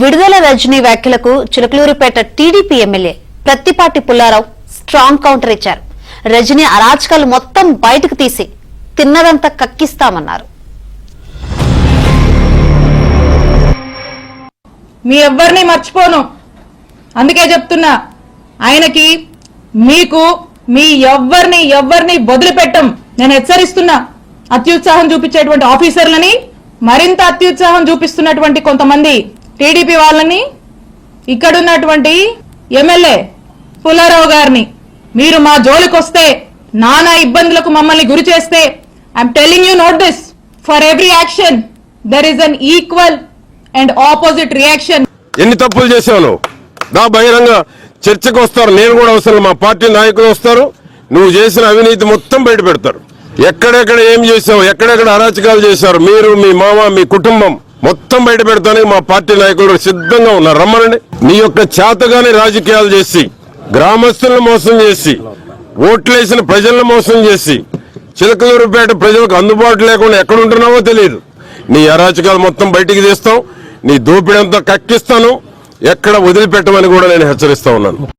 విడుదల రజనీ వ్యాఖ్యలకు Chilakaluripet TDP MLA Prathipati Pullarao strong counter ఇచ్చారు. రజనీ అరాచకాలు మొత్తం బయటకు తీసి తిన్నదంతా కక్కిస్తామన్నారు. మీ ఎవ్వరిని మర్చిపోను. అందుకే చెప్తున్నా ఆయనకి మీకు మీ ఎవ్వరిని ఎవ్వరిని వదిలిపెట్టం. నేను హెచ్చరిస్తున్నా అత్యుత్సాహం చూపించేటువంటి ఆఫీసర్లని మరింత అత్యుత్సాహం చూపిస్తున్నటువంటి కొంతమంది టీడీపీ వాళ్ళని ఇక్కడున్నటువంటి ఎమ్మెల్యే పుల్లారావు గారిని మీరు మా జోలికొస్తే నానా ఇబ్బందులకు మమ్మల్ని గురి చేస్తే I'm telling you note this for every action there is an equal and opposite reaction ఎన్ని తప్పులు చేశాను? నా దా బహిరంగ చర్చకు వస్తారు. నేను కూడా అవసరం మా పార్టీ నాయకులు వస్తారు. నువ్వు చేసిన అవినీతి మొత్తం బయట పెడతారు. ఎక్కడెక్కడ ఏం చేసావు ఎక్కడెక్కడ అరాచకాలు చేశారు? మీరు మీ మామ మీ కుటుంబం. మొత్తం బయట పెడతానికి మా పార్టీ నాయకులు సిద్ధంగా ఉన్నారు. రమ్మనండి. నీ యొక్క చేతగానే రాజకీయాలు చేసి గ్రామస్తులను మోసం చేసి ఓట్లేసిన ప్రజలను మోసం చేసి చిలకలూరుపేట ప్రజలకు అందుబాటు లేకుండా ఎక్కడుంటున్నావో తెలియదు. నీ అరాచకాలు మొత్తం బయటికి తీస్తాం. నీ దోపిడంతా కక్కిస్తాను. ఎక్కడ వదిలిపెట్టమని కూడా నేను హెచ్చరిస్తా ఉన్నాను.